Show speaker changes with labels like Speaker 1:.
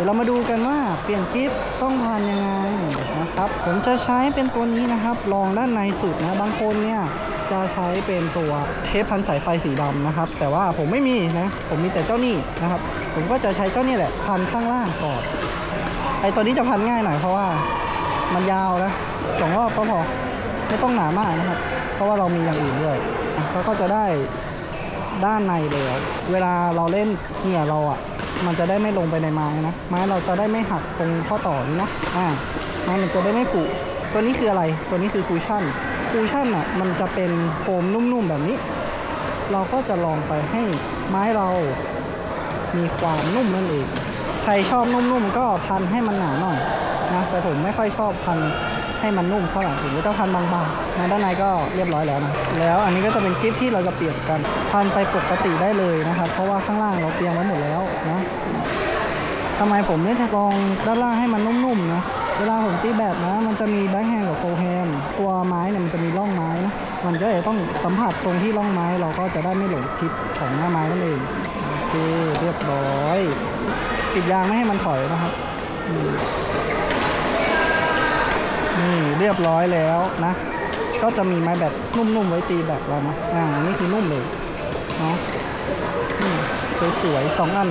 Speaker 1: ดี๋ยวเรามาดูกันว่าเปลี่ยนกิฟต้องพันยังไงนะครับ ผมจะใช้เป็นตัวนี้นะครับรองด้านในสุดนะบางคนเนี่ยจะใช้เป็นตัวเทปพันสายไฟสีดำนะครับ แต่ว่าผมไม่มีนะ ผมมีแต่เจ้านี่นะครับ ผมก็จะใช้เจ้านี่แหละพันข้างล่างก่อนไอตัวนี้จะพันง่ายหน่อยเพราะว่ามันยาวนะสองรอบก็พอไม่ต้องหนามากนะครับ เพราะว่าเรามีอย่างอื่นด้วยอะแล้วก็จะได้ด้านในเลย เวลาเราเล่นเหงื่อเราอะ มันจะได้ไม่ลงไปในไม้นะ ไม้เราจะได้ไม่หักตรงข้อต่อนี้นะอ่าไม้มันจะได้ไม่ผุตัวนี้คืออะไร ตัวนี้คือคูชั่น คูชั่นอะมันจะเป็นโฟมนุ่มๆแบบนี้ เราก็จะลองไปให้ไม้เรามีความนุ่มนั่นเอง ใครชอบนุ่มๆก็พันให้มันหนาหน่อยนะ แต่ผมไม่ค่อยชอบพันให้มันนุ่มเท่าไหร่ผมก็จะพันบางๆนะด้านในก็เรียบร้อยแล้วนะ แล้วอันนี้ก็จะเป็นกิฟที่เราจะเปลี่ยนกัน พันไปปกติได้เลยนะครับ เพราะว่าข้างล่างเราเตรียมไว้หมดแล้วนะ ทำไมผมไม่ลองด้านล่างให้มันนุ่มๆนะเวลาผมตีแบบนะ มันจะมีแบ็คแฮนด์กับโฟแฮนด์ตัวไม้เนี่ยมันจะมีร่องไม้นะมันก็จะต้องสัมผัสตรงที่ร่องไม้เราก็จะได้ไม่หลงทิศของหน้าไม้นั่นเองโอเคเรียบร้อยปิดยางไม่ให้มันถอยนะครับนี่เรียบร้อยแล้วนะ ก็จะมีไม้แบบนุ่มๆไว้ตีแบบเรานะอ่านี่คือนุ่มเลยเนาะสวยๆสองอัน